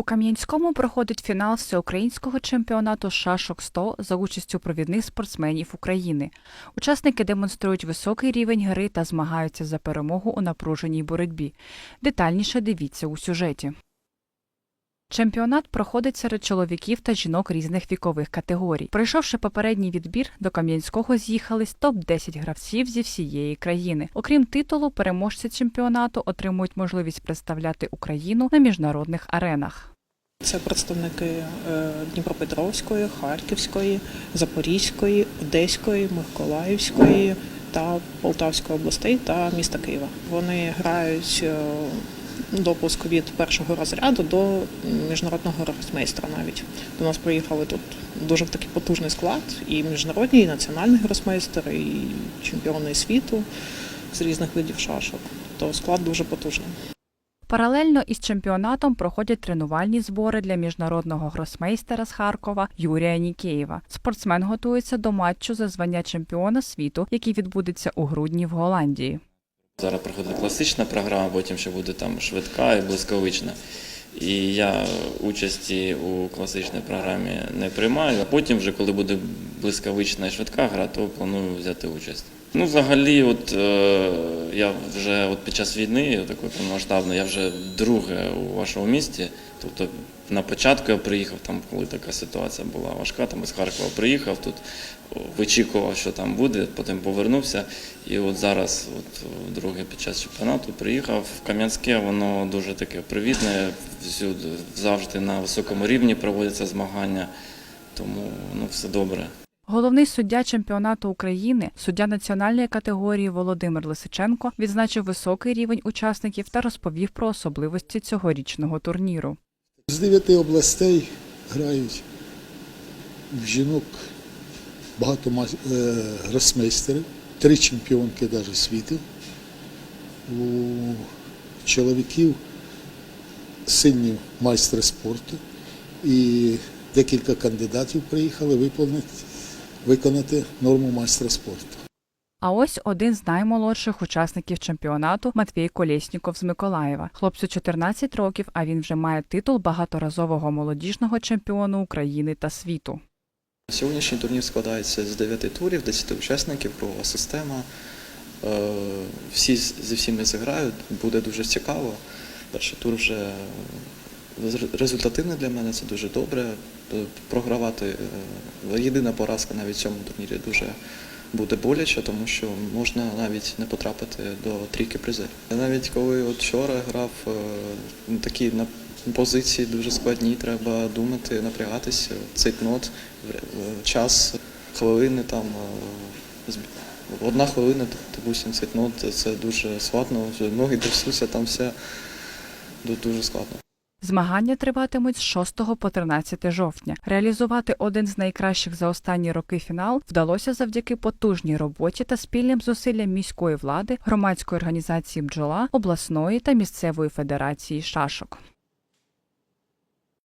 У Кам'янському проходить фінал всеукраїнського чемпіонату шашок 100 за участю провідних спортсменів України. Учасники демонструють високий рівень гри та змагаються за перемогу у напруженій боротьбі. Детальніше дивіться у сюжеті. Чемпіонат проходить серед чоловіків та жінок різних вікових категорій. Пройшовши попередній відбір, до Кам'янського з'їхались топ-10 гравців зі всієї країни. Окрім титулу, переможці чемпіонату отримують можливість представляти Україну на міжнародних аренах. Це представники е, Дніпропетровської, Харківської, Запорізької, Одеської, Миколаївської та Полтавської областей та міста Києва. Вони грають е, допуск від першого розряду до міжнародного гросмейстра навіть. До нас приїхали тут дуже такий потужний склад, і міжнародні, і національний гросмейстер, і чемпіони світу з різних видів шашок. То склад дуже потужний. Паралельно із чемпіонатом проходять тренувальні збори для міжнародного гросмейстера з Харкова Юрія Нікеєва. Спортсмен готується до матчу за звання чемпіона світу, який відбудеться у грудні в Голландії. Зараз проходить класична програма, потім ще буде там швидка і блискавична. І я участі у класичній програмі не приймаю, а потім, вже коли буде блискавична і швидка гра, то планую взяти участь. Ну, взагалі, от е, я вже от під час війни, такої повномасштабної, я вже друге у вашому місті. Тобто на початку я приїхав, там, коли така ситуація була важка, там із Харкова приїхав тут, вичікував, що там буде, потім повернувся. І от зараз, от друге під час чемпіонату, приїхав в Кам'янське, воно дуже таке привітне, всюди завжди на високому рівні проводяться змагання, тому ну, все добре. Головний суддя чемпіонату України, суддя національної категорії Володимир Лисиченко, відзначив високий рівень учасників та розповів про особливості цьогорічного турніру. З дев'яти областей грають жінок багато е, гросмейстерів, три чемпіонки навіть світу. У чоловіків сильні майстри спорту і декілька кандидатів приїхали виконати, виконати норму майстра спорту. А ось один з наймолодших учасників чемпіонату Матвій Колєсніков з Миколаєва. Хлопцю 14 років, а він вже має титул багаторазового молодіжного чемпіону України та світу. Сьогоднішній турнір складається з 9 турів, 10 учасників, кругова система. Е, Всі зі всіми зіграють, буде дуже цікаво. Перший тур вже е, результативний для мене, це дуже добре. Е, Програвати е, єдина поразка навіть в цьому турнірі дуже буде боляче, тому що можна навіть не потрапити до трійки призерів. Навіть коли от вчора грав е, ну, такі на позиції дуже складні, треба думати, напрягатися, цейтнот, в- час, хвилини там. е, Одна хвилина, допустим, цейтнот, це дуже складно, ноги трясуться, там все дуже складно. Змагання триватимуть з 6 по 13 жовтня. Реалізувати один з найкращих за останні роки фінал вдалося завдяки потужній роботі та спільним зусиллям міської влади, громадської організації бджола, обласної та місцевої федерації шашок.